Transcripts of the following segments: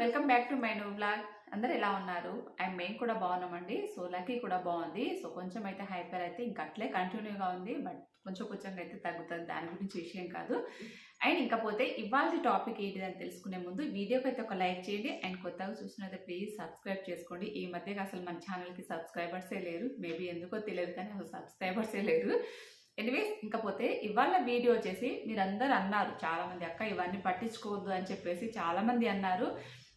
Welcome back to my new blog అందరు ఎలా ఉన్నారు? అండ్ మేము కూడా బాగున్నామండి. సో లక్కీ కూడా బాగుంది. సో కొంచెం అయితే హైపర్ అయితే ఇంకా అట్లే కంటిన్యూగా ఉంది. బట్ కొంచెం కొంచెం అయితే తగ్గుతుంది. దాని గురించి విషయం కాదు. అండ్ ఇంకపోతే ఇవాళ టాపిక్ ఏంటిదని తెలుసుకునే ముందు వీడియోకి అయితే ఒక లైక్ చేయండి. అండ్ కొత్తగా చూసినైతే ప్లీజ్ సబ్స్క్రైబ్ చేసుకోండి. ఈ మధ్యగా అసలు మన ఛానల్కి సబ్స్క్రైబర్సే లేరు. మేబీ ఎందుకో తెలియదు కానీ అసలు సబ్స్క్రైబర్సే లేరు. ఎనీవేస్ ఇంకపోతే ఇవాళ వీడియో వచ్చేసి మీరందరూ అన్నారు. చాలా మంది అక్క ఇవన్నీ పట్టించుకోవద్దు అని చెప్పేసి చాలామంది అన్నారు.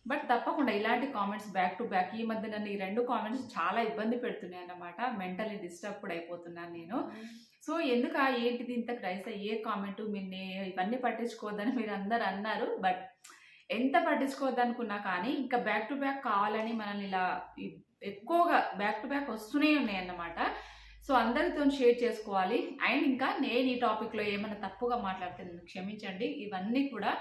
బట్ తప్పకుండా ఇలాంటి కామెంట్స్ బ్యాక్ టు బ్యాక్ ఈ మధ్య నన్ను ఈ రెండు కామెంట్స్ చాలా ఇబ్బంది పెడుతున్నాయి అన్నమాట. మెంటలీ డిస్టర్బ్ కూడా అయిపోతున్నాను నేను. సో ఎందుకు ఆ ఏంటిది ఇంత క్రైస్ ఏ కామెంట్ మీరు నే- ఇవన్నీ పట్టించుకోవద్దని మీరు అందరు అన్నారు. బట్ ఎంత పట్టించుకోవద్దనుకున్నా కానీ ఇంకా బ్యాక్ టు బ్యాక్ కావాలని మనల్ని ఇలా ఎక్కువగా బ్యాక్ టు బ్యాక్ వస్తూనే ఉన్నాయి అన్నమాట. సో అందరితో షేర్ చేసుకోవాలి. అండ్ ఇంకా నేను ఈ టాపిక్లో ఏమైనా తప్పుగా మాట్లాడితే క్షమించండి. ఇవన్నీ కూడా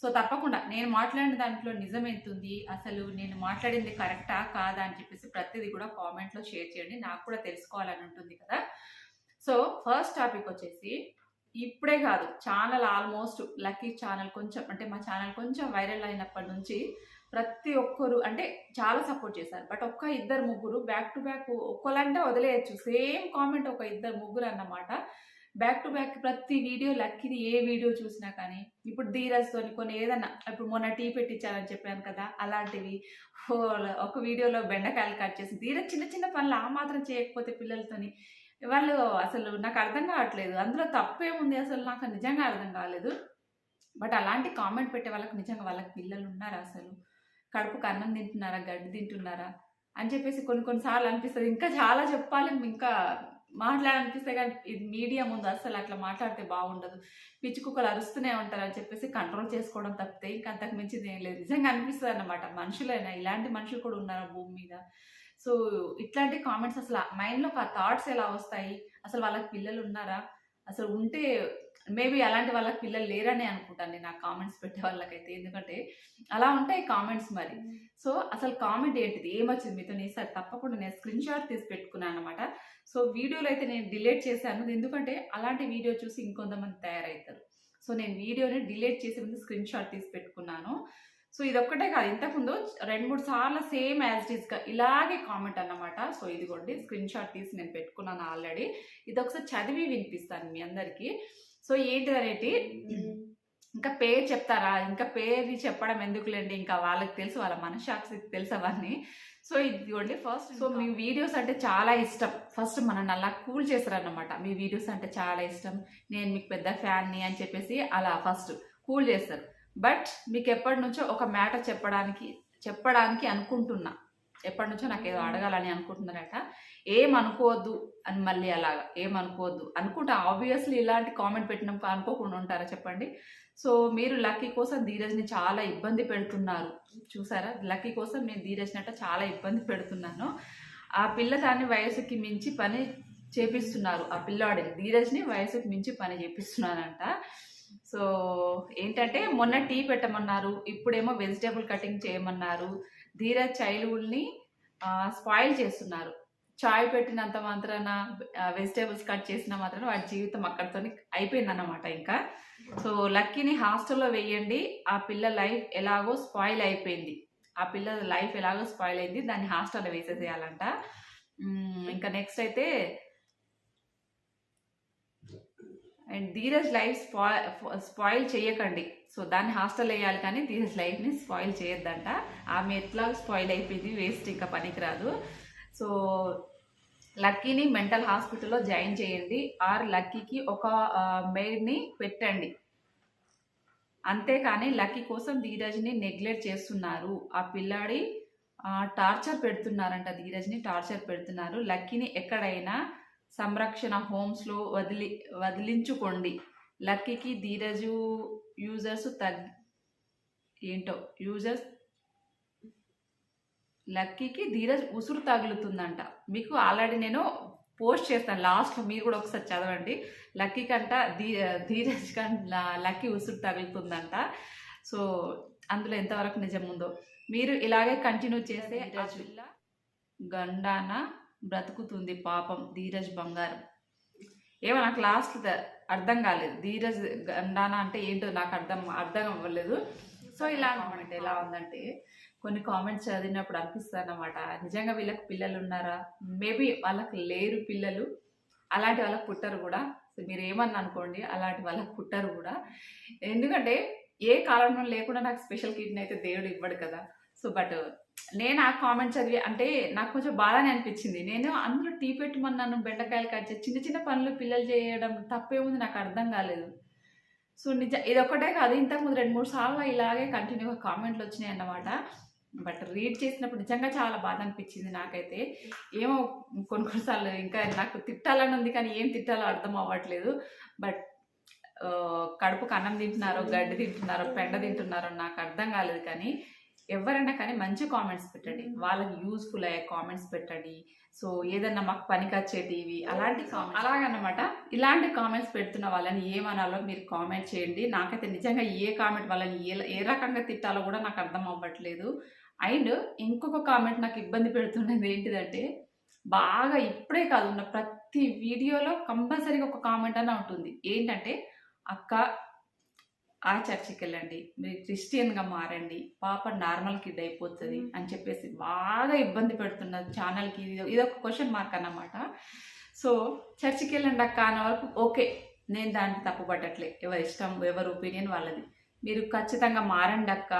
సో తప్పకుండా నేను మాట్లాడిన దాంట్లో నిజం ఎంతుంది అసలు నేను మాట్లాడింది కరెక్టా కాదా అని చెప్పేసి ప్రతిదీ కూడా కామెంట్లో షేర్ చేయండి నాకు కూడా తెలుసుకోవాలని ఉంటుంది కదా. సో ఫస్ట్ టాపిక్ వచ్చేసి ఇప్పుడే కాదు ఛానల్ ఆల్మోస్ట్ లక్కీ ఛానల్ కొంచెం అంటే మా ఛానల్ కొంచెం వైరల్ అయినప్పటి నుంచి ప్రతి ఒక్కరు అంటే చాలా సపోర్ట్ చేశారు. బట్ ఒక్క ఇద్దరు ముగ్గురు బ్యాక్ టు బ్యాక్ ఒక్కలంటే వదిలేయచ్చు. సేమ్ కామెంట్ ఒక ఇద్దరు ముగ్గురు అన్నమాట. బ్యాక్ టు బ్యాక్ ప్రతి వీడియో లక్కీది ఏ వీడియో చూసినా కానీ ఇప్పుడు ధీరజ్తో కొన్ని ఏదన్నా ఇప్పుడు మొన్న టీ పెట్టించాలని చెప్పాను కదా అలాంటివి. ఒక వీడియోలో బెండకాయలు కట్ చేసి ధీరజ్ చిన్న చిన్న పనులు ఆ మాత్రం చేయకపోతే పిల్లలతోని వాళ్ళు అసలు నాకు అర్థం కావట్లేదు. అందులో తప్పేముంది అసలు నాకు నిజంగా అర్థం కాలేదు. బట్ అలాంటి కామెంట్ పెట్టే వాళ్ళకి నిజంగా వాళ్ళకి పిల్లలు ఉన్నారా అసలు? కడుపుకు అన్నం తింటున్నారా గడ్డి తింటున్నారా? అని చెప్పేసి కొన్ని కొన్నిసార్లు అనిపిస్తుంది. ఇంకా చాలా చెప్పాలి ఇంకా మాట్లాడాలనిపిస్తే కానీ ఇది మీడియా ముందు అసలు అట్లా మాట్లాడితే బాగుండదు. పిచ్చి కుక్కలు అరుస్తూనే ఉంటారు అని చెప్పేసి కంట్రోల్ చేసుకోవడం తప్పితే ఇంకా అంతకు మించింది ఏం లేదు. నిజంగా అనిపిస్తుంది అన్నమాట. మనుషులైనా ఇలాంటి మనుషులు కూడా ఉన్నారు భూమి మీద? సో ఇట్లాంటి కామెంట్స్ అసలు మైండ్లో ఆ థాట్స్ ఎలా వస్తాయి? అసలు వాళ్ళకి పిల్లలు ఉన్నారా? అసలు ఉంటే మేబీ అలాంటి వాళ్ళకి పిల్లలు లేరని అనుకుంటాను నేను ఆ కామెంట్స్ పెట్టే వాళ్ళకైతే. ఎందుకంటే అలా ఉంటాయి కామెంట్స్ మరి. సో అసలు కామెంట్ ఏంటిది? ఏమొచ్చింది మీతో? నేను తప్పకుండా నేను స్క్రీన్ షాట్ తీసి పెట్టుకున్నాను అనమాట సో వీడియోలో అయితే నేను డిలీట్ చేశాను. ఎందుకంటే అలాంటి వీడియో చూసి ఇంకొంతమంది తయారవుతారు సో నేను వీడియోని డిలీట్ చేసే ముందు స్క్రీన్ షాట్ తీసి పెట్టుకున్నాను. సో ఇది ఒక్కటే కాదు ఇంతకుముందు రెండు మూడు సార్లు సేమ్ యాజ్ ఇట్గా ఇలాగే కామెంట్ అన్నమాట. సో ఇదిగోండి స్క్రీన్ షాట్ తీసి నేను పెట్టుకున్నాను ఆల్రెడీ ఇది ఒకసారి చదివి వినిపిస్తాను మీ అందరికీ. సో ఏంటిదనేటి ఇంకా పేరు చెప్తారా? ఇంకా పేరు చెప్పడం ఎందుకులేండి? ఇంకా వాళ్ళకి తెలుసు వాళ్ళ మనసాక్షికి తెలుసు అవన్నీ. సో ఇదిగోండి ఫస్ట్ సో మీ వీడియోస్ అంటే చాలా ఇష్టం. ఫస్ట్ మనల్ని అలా కూల్ చేస్తారన్నమాట. మీ వీడియోస్ అంటే చాలా ఇష్టం. నేను మీకు పెద్ద ఫ్యాన్ని అని చెప్పేసి అలా ఫస్ట్ కూల్ చేస్తారు. బట్ మీకు ఎప్పటి నుంచో ఒక మ్యాటర్ చెప్పడానికి చెప్పడానికి అనుకుంటున్నా. ఎప్పటి నుంచో నాకు ఏదో అడగాలని అనుకుంటున్నారట. ఏం అనుకోవద్దు అని మళ్ళీ అలాగా ఏం అనుకోవద్దు అనుకుంటా ఆబ్వియస్లీ ఇలాంటి కామెంట్ పెట్టినప్పుడు అనుకోకుండా ఉంటారా చెప్పండి. సో మీరు లక్కీ కోసం ధీరజ్ని చాలా ఇబ్బంది పెడుతున్నారు. చూసారా? లక్కీ కోసం నేను ధీరజ్నట చాలా ఇబ్బంది పెడుతున్నాను. ఆ పిల్ల దాన్ని వయసుకి మించి పని చేపిస్తున్నారు. ఆ పిల్లాడిని ధీరజ్ని వయసుకి మించి పని చేపిస్తున్నానంట సో ఏంటంటే మొన్న టీ పెట్టమన్నారు ఇప్పుడేమో వెజిటేబుల్ కటింగ్ చేయమన్నారు. ధీరజ్ చైల్డ్హుడ్ని స్పాయిల్ చేస్తున్నారు. చాయ్ పెట్టినంత మాత్రాన వెజిటేబుల్స్ కట్ చేసిన మాత్రాన వాడి జీవితం అక్కడితో అయిపోయిందన్నమాట ఇంకా. సో లక్కీని హాస్టల్లో వేయండి. ఆ పిల్ల లైఫ్ ఎలాగో స్పాయిల్ అయిపోయింది. ఆ పిల్ల లైఫ్ ఎలాగో స్పాయిల్ అయింది. దాన్ని హాస్టల్లో వేసేసేయాలంట. ఇంకా నెక్స్ట్ అయితే and Dheeraj life spoil spoil చేయకండి సో దాన్ని హాస్టల్ వేయాలి కానీ ధీరజ్ లైఫ్ని స్పాయిల్ చేయొద్దంట. ఆమె ఎట్లా స్పాయిల్ అయిపోయింది వేస్ట్ ఇంకా పనికిరాదు. సో లక్కీని మెంటల్ హాస్పిటల్లో జాయిన్ చేయండి. ఆర్ లక్కీకి ఒక మెయిడ్ని పెట్టండి. అంతేకాని లక్కీ కోసం ధీరజ్ని నెగ్లెక్ట్ చేస్తున్నారు. ఆ పిల్లాడి టార్చర్ పెడుతున్నారంట. ధీరజ్ని టార్చర్ పెడుతున్నారు. లక్కీని ఎక్కడైనా సంరక్షణ హోమ్స్లో వదిలి వదిలించుకోండి. లక్కీకి ధీరజు యూజర్స్ తగ్ ఏంటో యూజర్స్? లక్కీకి ధీరజ్ ఉసురు తగులుతుందంట. మీకు ఆల్రెడీ నేను పోస్ట్ చేస్తాను. లాస్ట్లో మీరు కూడా ఒకసారి చదవండి. లక్కీ కంట ధీ ధీరజ్ కంట లక్కీ ఉసురు తగులుతుందంట. సో అందులో ఎంతవరకు నిజం ఉందో. మీరు ఇలాగే కంటిన్యూ చేస్తే గండాన బ్రతుకుతుంది పాపం ధీరజ్ బంగారం. ఏమో నాకు లాస్ట్ అర్థం కాలేదు. ధీరజ్ గండానా అంటే ఏంటో నాకు అర్థం అర్థం అవ్వలేదు. సో ఇలా కామెంట్ ఎలా ఉందంటే కొన్ని కామెంట్స్ చదివినప్పుడు అనిపిస్తుంది అనమాట నిజంగా వీళ్ళకి పిల్లలు ఉన్నారా? మేబీ వాళ్ళకి లేరు పిల్లలు. అలాంటి వాళ్ళకి పుట్టరు కూడా. మీరు ఏమన్నా అనుకోండి అలాంటి వాళ్ళకి పుట్టరు కూడా. ఎందుకంటే ఏ కాలంలో లేకుండా నాకు స్పెషల్ కిడ్నీ అయితే దేవుడు ఇవ్వడు కదా. సో బట్ uh, నేను ఆ కామెంట్ చదివి అంటే నాకు కొంచెం బాధనే అనిపించింది. నేను అందరూ టీ పెట్టమన్నాను బెండకాయలు కట్ చేసి చిన్న చిన్న పనులు పిల్లలు చేయడం తప్పేముంది నాకు అర్థం కాలేదు. సో నిజ ఇది ఒక్కటే కాదు ఇంతకుముందు రెండు మూడు సార్లు ఇలాగే కంటిన్యూగా కామెంట్లు వచ్చినాయి అన్నమాట. బట్ రీడ్ చేసినప్పుడు నిజంగా చాలా బాధ అనిపించింది నాకైతే. ఏమో కొన్ని కొన్నిసార్లు ఇంకా నాకు తిట్టాలని ఉంది కానీ ఏం తిట్టాలో అర్థం అవ్వట్లేదు. బట్ uh, కడుపుకు అన్నం తింటున్నారో గడ్డి తింటున్నారో పెండ తింటున్నారో నాకు అర్థం కాలేదు కానీ ఎవరైనా కానీ మంచి కామెంట్స్ పెట్టండి. వాళ్ళకి యూస్ఫుల్ అయ్యే కామెంట్స్ పెట్టండి. సో ఏదన్నా మాకు పనికి వచ్చేటివి అలాంటి కామెంట్ అలాగనమాట. ఇలాంటి కామెంట్స్ పెడుతున్న వాళ్ళని ఏమనాలో మీరు కామెంట్ చేయండి. నాకైతే నిజంగా ఏ కామెంట్ వాళ్ళని ఏ ఏ రకంగా తిట్టాలో కూడా నాకు అర్థం అవ్వట్లేదు. అండ్ ఇంకొక కామెంట్ నాకు ఇబ్బంది పెడుతున్నది ఏంటిదంటే బాగా ఇప్పుడే కాదు ఉన్న ప్రతి వీడియోలో కంపల్సరీగా ఒక కామెంట్ అన్న ఉంటుంది. ఏంటంటే అక్క ఆ చర్చికి వెళ్ళండి మీరు క్రిస్టియన్గా మారండి. పాప నార్మల్ కిడ్ అయిపోతుంది అని చెప్పేసి బాగా ఇబ్బంది పెడుతున్నది ఛానల్కి. ఇది ఇది ఒక క్వశ్చన్ మార్క్ అన్నమాట. సో చర్చికి వెళ్ళండి అక్క అన్న వరకు ఓకే నేను దాన్ని తప్పుపట్టట్లే. ఎవరి ఇష్టం ఎవరి ఒపీనియన్ వాళ్ళది. మీరు ఖచ్చితంగా మారండి అక్క.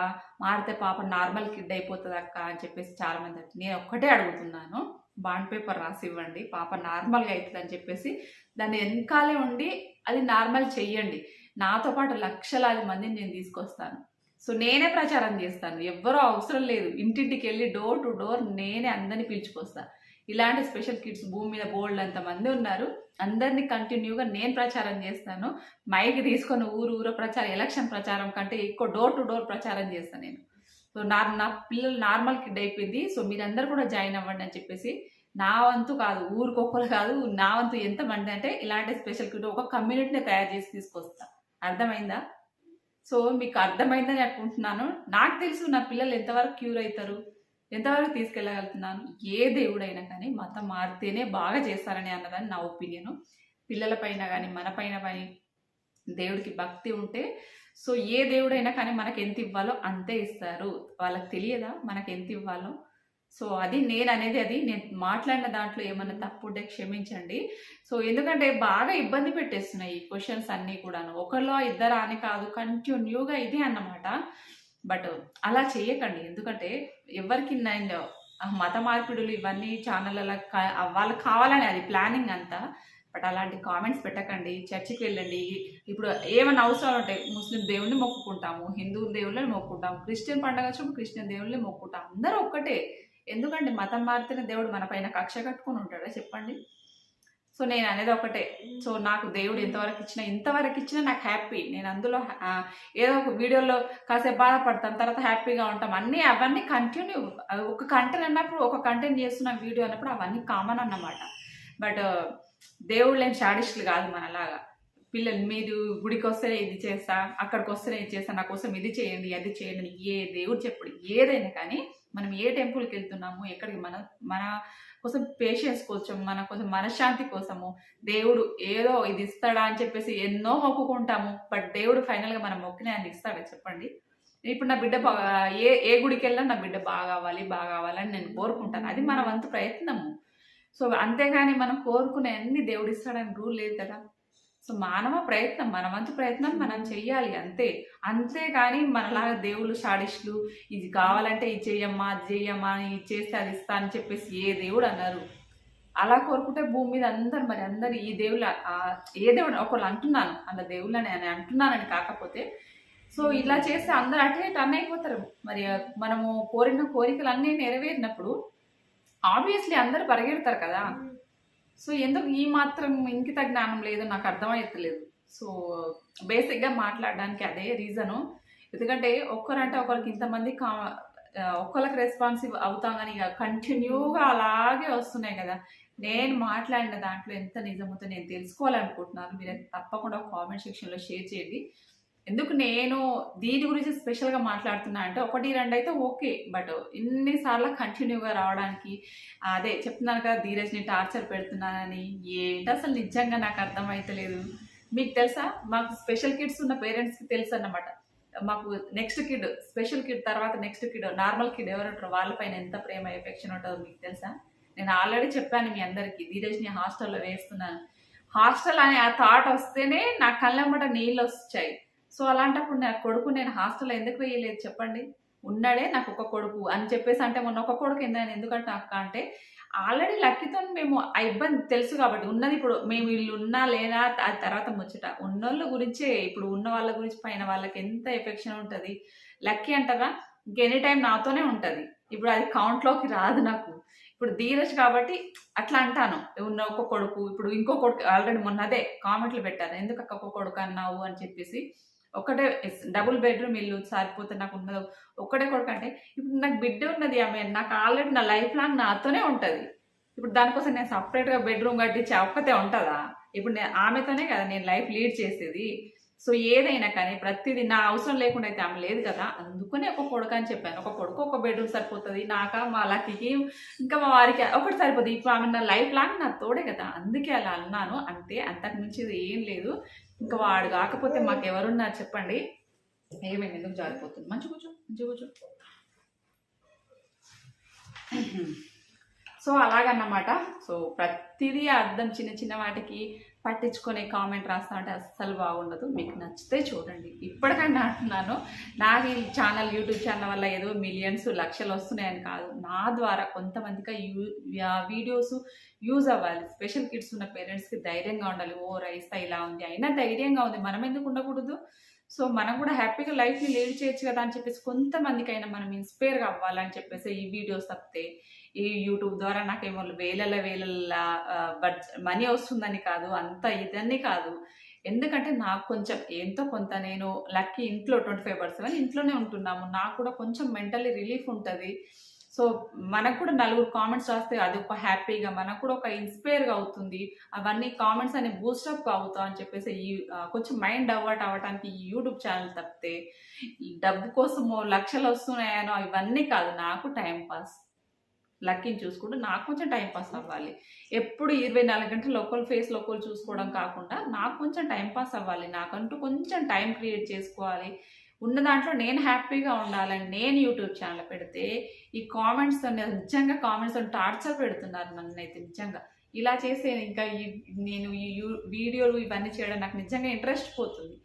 మారితే పాప నార్మల్ కిడ్ అయిపోతుంది అక్క అని చెప్పేసి చాలా మంది అంటారు. నేను ఒక్కటే అడుగుతున్నాను. బాండ్ పేపర్ రాసి ఇవ్వండి పాప నార్మల్గా అవుతుంది అని చెప్పేసి దాన్ని వెనకాలే ఉండి అది నార్మల్ చెయ్యండి. నాతో పాటు లక్షలాది మందిని నేను తీసుకొస్తాను. సో నేనే ప్రచారం చేస్తాను. ఎవ్వరూ అవసరం లేదు. ఇంటింటికి వెళ్ళి డోర్ టు డోర్ నేనే అందరినీ పిలుచుకొస్తాను ఇలాంటి స్పెషల్ కిడ్స్ భూమి మీద బోల్డ్ అంత మంది ఉన్నారు. అందరినీ కంటిన్యూగా నేను ప్రచారం చేస్తాను. మైక్ తీసుకొని ఊరు ఊరు ప్రచారం ఎలక్షన్ ప్రచారం కంటే ఎక్కువ డోర్ టు డోర్ ప్రచారం చేస్తాను నేను. సో నా నా పిల్లలు నార్మల్ కిడ్ అయిపోయింది. సో మీరందరూ కూడా జాయిన్ అవ్వండి అని చెప్పేసి నా వంతు కాదు ఊరికొకరు కాదు నా వంతు ఎంత మంది అంటే ఇలాంటి స్పెషల్ కిట్ ఒక కమ్యూనిటీని తయారు చేసి తీసుకొస్తాను అర్థమైందా? సో మీకు అర్థమైందని అనుకుంటున్నాను. నాకు తెలుసు నా పిల్లలు ఎంతవరకు క్యూర్ అవుతారు ఎంతవరకు తీసుకెళ్ళగలుగుతున్నాను ఏ దేవుడైనా కానీ మతం మారితేనే బాగా చేస్తారని అన్నదని నా ఒపీనియన్. పిల్లలపైన కానీ మన పైన కానీ దేవుడికి భక్తి ఉంటే సో ఏ దేవుడైనా కానీ మనకు ఎంత ఇవ్వాలో అంతే ఇస్తారు. వాళ్ళకి తెలియదా మనకు ఎంత ఇవ్వాలో? సో అది నేను అనేది అది. నేను మాట్లాడిన దాంట్లో ఏమన్నా తప్పు ఉంటే క్షమించండి. సో ఎందుకంటే బాగా ఇబ్బంది పెట్టేస్తున్నాయి ఈ క్వశ్చన్స్ అన్నీ కూడాను. ఒకరిలో ఇద్దరా అని కాదు కంటిన్యూగా ఇదే అన్నమాట. బట్ అలా చేయకండి. ఎందుకంటే ఎవరికి నేను మత మార్పిడులు ఇవన్నీ ఛానళ్ళ వాళ్ళకి కావాలని అది ప్లానింగ్ అంతా. బట్ అలాంటి కామెంట్స్ పెట్టకండి. చర్చికి వెళ్ళండి. ఇప్పుడు ఏమైనా అవసరాలు ఉంటాయి ముస్లిం దేవుణ్ణి మొక్కుకుంటాము హిందూ దేవుళ్ళని మొక్కుకుంటాము క్రిస్టియన్ పండగ వచ్చినప్పుడు క్రిస్టియన్ దేవుళ్ళని మొక్కుకుంటాం అందరూ ఒక్కటే. ఎందుకంటే మతం మారితేనే దేవుడు మన పైన కక్ష కట్టుకొని ఉంటాడా? చెప్పండి. సో నేను అనేది ఒకటే. సో నాకు దేవుడు ఎంతవరకు ఇచ్చినా ఇంతవరకు ఇచ్చినా నాకు హ్యాపీ. నేను అందులో ఏదో ఒక వీడియోలో కాసేపు బాధపడతాను తర్వాత హ్యాపీగా ఉంటాం. అన్నీ అవన్నీ కంటిన్యూ ఒక కంటెంట్ అన్నప్పుడు ఒక కంటెంట్ చేస్తున్న వీడియో అన్నప్పుడు అవన్నీ కామన్ అన్నమాట. బట్ దేవుడు లేని షాడిస్టులు కాదు మనలాగా. పిల్లలు మీరు గుడికి వస్తే ఇది చేస్తా అక్కడికి వస్తే ఇది చేస్తా నా కోసం ఇది చేయండి అది చేయండి ఏ దేవుడు చెప్పుడు. ఏదైనా కానీ మనం ఏ టెంపుల్కి వెళ్తున్నాము ఎక్కడికి మన మన కోసం పేషెన్స్ కోసం మన కోసం మనశ్శాంతి కోసము దేవుడు ఏదో ఇది ఇస్తాడా అని చెప్పేసి ఎన్నో మొక్కుకుంటాము బట్ దేవుడు ఫైనల్గా మనం మొక్కిన ఆయన ఇస్తాడా చెప్పండి? ఇప్పుడు నా బిడ్డ బాగా ఏ ఏ గుడికి వెళ్ళినా నా బిడ్డ బాగా అవ్వాలి బాగా అవ్వాలని నేను కోరుకుంటాను. అది మన వంతు ప్రయత్నము. సో అంతేగాని మనం కోరుకునే అన్ని దేవుడు ఇస్తాడని రూల్ లేదు కదా. సో మానవ ప్రయత్నం మన వంతు ప్రయత్నం మనం చెయ్యాలి అంతే. అంతేగాని మనలాగా దేవుళ్ళు షాడిస్టులు ఇది కావాలంటే ఇది చెయ్యమ్మా అది చెయ్యమ్మా ఇది చేస్తే అది ఇస్తా అని చెప్పేసి ఏ దేవుడు అన్నారు అలా కోరుకుంటే భూమి మీద అందరు మరి అందరు ఈ దేవుళ్ళు ఏ దేవుడు ఒకళ్ళు అంటున్నాను అంత దేవుళ్ళని అని అంటున్నానని కాకపోతే సో ఇలా చేస్తే అందరు అటే టర్న్ అయిపోతారు. మరి మనము కోరిన కోరికలు అన్నీ నెరవేరినప్పుడు ఆబ్వియస్లీ అందరు పరిగెడతారు కదా. సో ఎందుకు ఈ మాత్రం ఇంకిత జ్ఞానం లేదు నాకు అర్థమవుతలేదు సో బేసిక్గా మాట్లాడడానికి అదే రీజను. ఎందుకంటే ఒక్కరంటే ఒకరికి ఇంతమంది కా ఒక్కరికి రెస్పాన్సివ్ అవుతాం కానీ ఇక కంటిన్యూగా అలాగే వస్తున్నాయి కదా. నేను మాట్లాడిన దాంట్లో ఎంత నిజమవుతో నేను తెలుసుకోవాలనుకుంటున్నాను. మీరు తప్పకుండా కామెంట్ సెక్షన్లో షేర్ చేయండి. ఎందుకు నేను దీని గురించి స్పెషల్గా మాట్లాడుతున్నా అంటే ఒకటి రెండు అయితే ఓకే. బట్ ఇన్నిసార్లు కంటిన్యూగా రావడానికి అదే చెప్తున్నాను కదా ధీరజ్ని టార్చర్ పెడుతున్నానని ఏంటి అసలు నిజంగా నాకు అర్థమైతలేదు. మీకు తెలుసా? మాకు స్పెషల్ కిడ్స్ ఉన్న పేరెంట్స్కి తెలుసు అన్నమాట. మాకు నెక్స్ట్ కిడ్ స్పెషల్ కిడ్ తర్వాత నెక్స్ట్ కిడ్ నార్మల్ కిడ్ ఎవరు ఉంటారో వాళ్ళపైన ఎంత ప్రేమ ఎఫెక్షన్ ఉంటుందో మీకు తెలుసా? నేను ఆల్రెడీ చెప్పాను మీ అందరికీ ధీరజ్ని హాస్టల్లో వేస్తున్నాను హాస్టల్ అనే ఆ థాట్ వస్తేనే నా కళ్ళమ్మట నీళ్ళు వచ్చాయి సో అలాంటప్పుడు నా కొడుకు నేను హాస్టల్లో ఎందుకు వేయలేదు చెప్పండి? ఉన్నాడే నాకు ఒక కొడుకు అని చెప్పేసి అంటే మొన్న ఒక కొడుకు ఏందని ఎందుకంటే అక్క అంటే ఆల్రెడీ లక్కీతో మేము ఆ ఇబ్బంది తెలుసు కాబట్టి ఉన్నది ఇప్పుడు మేము వీళ్ళు ఉన్నా లేనా ఆ తర్వాత ముచ్చట ఉన్నోళ్ళ గురించే ఇప్పుడు ఉన్న వాళ్ళ గురించి పైన వాళ్ళకి ఎంత ఎఫెక్షన్ ఉంటుంది? లక్కీ అంటారా? ఎనీ టైం నాతోనే ఉంటుంది. ఇప్పుడు అది కౌంట్లోకి రాదు నాకు. ఇప్పుడు ధీరజ్ కాబట్టి అట్లా అంటాను. ఉన్న ఒక కొడుకు ఇప్పుడు ఇంకో కొడుకు ఆల్రెడీ మొన్నదే కామెంట్లు పెట్టారు ఎందుకు అక్క ఒక కొడుకు అన్నావు అని చెప్పేసి ఒకటే డబుల్ బెడ్రూమ్ ఇల్లు సరిపోతే నాకు ఉన్నది ఒక్కటే కొడుకు అంటే ఇప్పుడు నాకు బిడ్డ ఉన్నది ఆమె నాకు ఆల్రెడీ నా లైఫ్ లాంగ్ నాతోనే ఉంటుంది. ఇప్పుడు దానికోసం నేను సపరేట్గా బెడ్రూమ్ కట్టించి ఒక్కతే ఉంటుందా? ఇప్పుడు నేను ఆమెతోనే కదా నేను లైఫ్ లీడ్ చేసేది. సో ఏదైనా కానీ ప్రతిదీ నా అవసరం లేకుండా అయితే ఆమె లేదు కదా అందుకనే ఒక కొడుకు అని చెప్పాను. ఒక కొడుకు ఒక బెడ్రూమ్ సరిపోతుంది నాక మా లక్కీకి ఇంకా మా వారికి ఒకటి సరిపోతుంది ఇప్పుడు ఆమె నా లైఫ్ లాంగ్ నా తోడే కదా అందుకే అలా అన్నాను. అంతే అంతకు మించి ఏం లేదు. ఇంకా వాడు కాకపోతే మాకు ఎవరున్నారు చెప్పండి ఏమేమి ఎందుకు జారిపోతుంది మంచి కూర్చో మంచి కూర్చో. సో అలాగన్నమాట. సో ప్రతిదీ అర్థం చిన్న చిన్న వాటికి పట్టించుకొని కామెంట్ రాస్తా అంటే అస్సలు బాగుండదు. మీకు నచ్చితే చూడండి. ఇప్పటికైనా అంటున్నాను నాకు ఈ ఛానల్ యూట్యూబ్ ఛానల్ వల్ల ఏదో మిలియన్స్ లక్షలు వస్తున్నాయని కాదు. నా ద్వారా కొంతమందికి యూ వీడియోస్ యూజ్ అవ్వాలి. స్పెషల్ కిడ్స్ ఉన్న పేరెంట్స్కి ధైర్యంగా ఉండాలి. ఓ రైస్తా ఇలా ఉంది. అయినా ధైర్యంగా ఉంది. మనం ఎందుకు ఉండకూడదు? సో మనం కూడా హ్యాపీగా లైఫ్ని లీడ్ చేయొచ్చు కదా అని చెప్పేసి కొంతమందికైనా మనం ఇన్స్పైర్గా అవ్వాలని చెప్పేసి ఈ వీడియోస్ తప్పితే ఈ యూట్యూబ్ ద్వారా నాకేమో వేలల వేలల బడ్జ మనీ వస్తుందని కాదు అంత ఇదని కాదు. ఎందుకంటే నాకు కొంచెం ఎంతో కొంత నేను లక్కీ ఇంట్లో ట్వంటీ ఫైవ్ పర్సెంట్ ఇంట్లోనే ఉంటున్నాము. నాకు కూడా కొంచెం మెంటలీ రిలీఫ్ ఉంటుంది. సో మనకు కూడా నలుగురు కామెంట్స్ రాస్తే అది ఒక హ్యాపీగా మనకు కూడా ఒక ఇన్స్పైర్గా అవుతుంది. అవన్నీ కామెంట్స్ అనే బూస్టప్ అవుతాం అని చెప్పేసి ఈ కొంచెం మైండ్ అవ్వట్ అవ్వడానికి ఈ యూట్యూబ్ ఛానల్ తప్పితే ఈ డబ్బు కోసమో లక్షలు వస్తున్నాయనో ఇవన్నీ కాదు నాకు టైం పాస్ లక్కీని చూసుకుంటూ నాకు కొంచెం టైం పాస్ అవ్వాలి. ఎప్పుడు ఇరవై నాలుగు గంటలు లోకల్ ఫేస్ ఒకరు చూసుకోవడం కాకుండా నాకు కొంచెం టైం పాస్ అవ్వాలి. నాకంటూ కొంచెం టైం క్రియేట్ చేసుకోవాలి. ఉన్న దాంట్లో నేను హ్యాపీగా ఉండాలని నేను యూట్యూబ్ ఛానల్ పెడితే ఈ కామెంట్స్ నిజంగా కామెంట్స్ టార్చర్ పెడుతున్నారు నన్ను అయితే నిజంగా. ఇలా చేస్తే ఇంకా ఈ నేను ఈ యూ- వీడియోలు ఇవన్నీ చేయడం నాకు నిజంగా ఇంట్రెస్ట్ పోతుంది.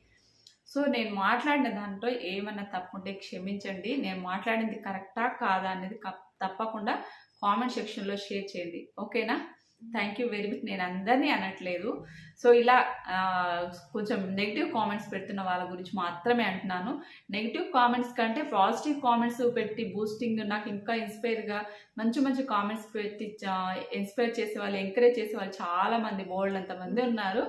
సో నేను మాట్లాడిన దాంట్లో ఏమన్నా తప్పుంటే క్షమించండి. నేను మాట్లాడింది కరెక్టా కాదా అనేది తప్పకుండా కామెంట్ సెక్షన్లో షేర్ చేయండి. ఓకేనా? థ్యాంక్ యూ వెరీ మచ్ నేను అందరినీ అనట్లేదు. సో ఇలా కొంచెం నెగిటివ్ కామెంట్స్ పెడుతున్న వాళ్ళ గురించి మాత్రమే అంటున్నాను. నెగిటివ్ కామెంట్స్ కంటే పాజిటివ్ కామెంట్స్ పెట్టి బూస్టింగ్ నాకు ఇంకా ఇన్స్పైర్గా మంచి మంచి కామెంట్స్ పెట్టి ఇన్స్పైర్ చేసే వాళ్ళు ఎంకరేజ్ చేసే వాళ్ళు చాలా మంది బోల్డ్ అంతమంది ఉన్నారు.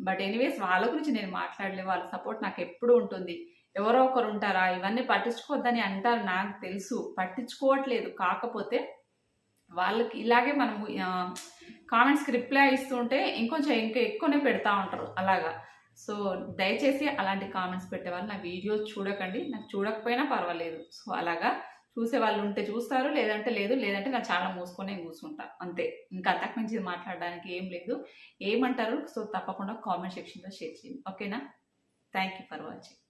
బట్ ఎనీవేస్ వాళ్ళ గురించి నేను మాట్లాడలేదు వాళ్ళ సపోర్ట్ నాకు ఎప్పుడు ఉంటుంది. ఎవరో ఒకరు ఉంటారా? ఇవన్నీ పట్టించుకోవద్దని అంటారు. నాకు తెలుసు. పట్టించుకోవట్లేదు. కాకపోతే వాళ్ళకి ఇలాగే మనము కామెంట్స్కి రిప్లై ఇస్తుంటే ఇంకొంచెం ఇంకా ఎక్కువనే పెడతా ఉంటారు అలాగా. సో దయచేసి అలాంటి కామెంట్స్ పెట్టే వాళ్ళు నా వీడియోస్ చూడకండి. నాకు చూడకపోయినా పర్వాలేదు. సో అలాగా చూసే వాళ్ళు ఉంటే చూస్తారు లేదంటే లేదు. లేదంటే నా ఛానల్ మూసుకొని కూర్చుంటా. అంతే. ఇంకా అంతకుమించి మాట్లాడడానికి ఏం లేదు. ఏమంటారు? సో తప్పకుండా కామెంట్ సెక్షన్లో షేర్ చేయండి. ఓకేనా? Thank you for watching.